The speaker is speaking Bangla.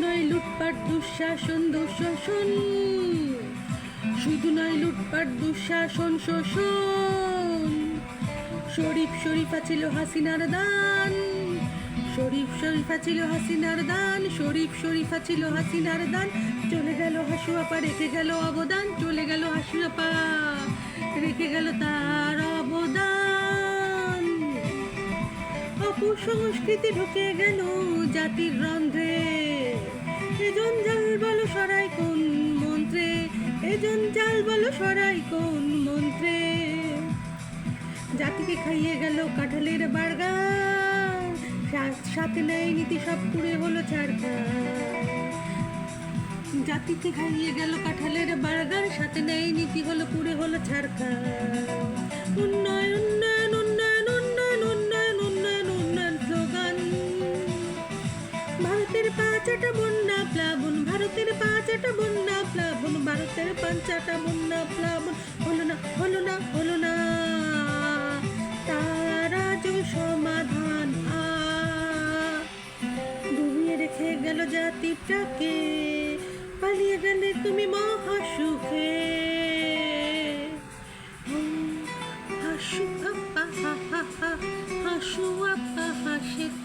লুটপাট, দুঃশাসন দুঃশাসন। শুধু নয় লুটপাট, দুঃশাসন, শোষণ। শরীফ শরীফা ছিল হাসিনার দান। শরীফ শরীফা ছিল হাসিনার দান। শরীফ শরীফা ছিল হাসিনার দান। চলে গেল হাসুয়াপা, রেখে গেল অবদান। চলে গেল হাসুয়াপা, রেখে গেল তার অবদান। অপসংস্কৃতি ঢুকে গেল জাতির রন্ধ্রে। বলো সরাই কোন মন্ত্রে? এ জঞ্জাল বলো সরাই কোন মন্ত্রে? জাতিকে খাইয়ে গেল কাঁঠালের বার্গার সাথে নেই নীতি সব পুড়ে হলো ছাড়খার জাতিকে খাইয়ে গেল কাঁঠালের বার্গার সাথে নেই নীতি হলো পুড়ে হলো ছাড়খার পাঁচাটা বন্যা প্লাবন, ভারতের পাঁচাটা বন্যা প্লাবন, ভারতের পাঁচাটা বন্যা প্লাবন। হলো না হলো না হলো না। তারা যে সমাধান আ। ডুবিয়ে রেখে গেল জাতিটাকে পালিয়ে গেলে তুমি মহাসুখে। হাসু আপা হা হা হা হাসু আপা হাসে।